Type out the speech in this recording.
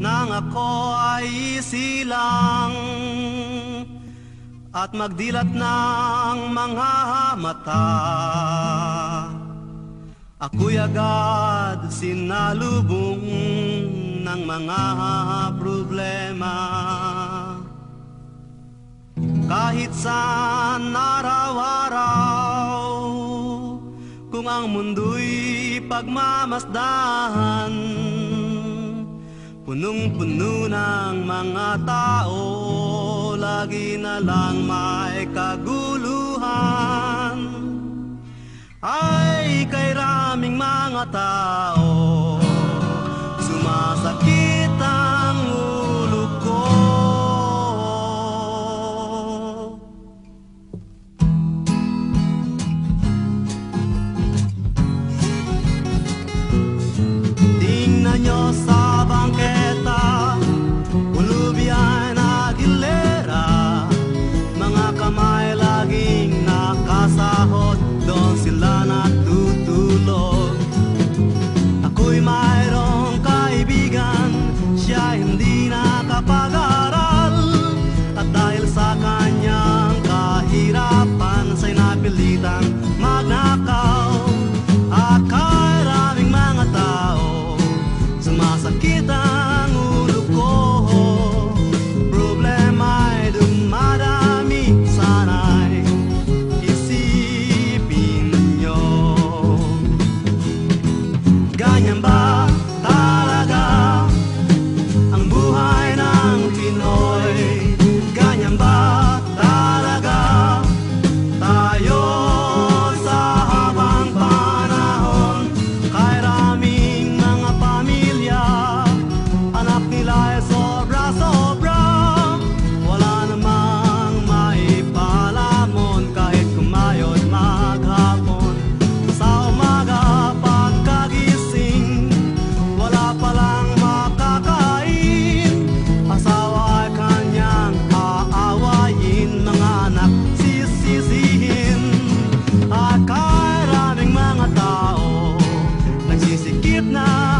Nang ako ay isilang At magdilat ng mga mata. Ako'y agad sinalubong ng mga problema. Kahit saan araw-araw Kung ang mundo'y pagmamasdahan Punong-puno ng mga tao Lagi na lang may kaguluhan. Ay kay raming mga tao Sumasakit ang ulo ko. Tingnan nyo sa Acá is a now.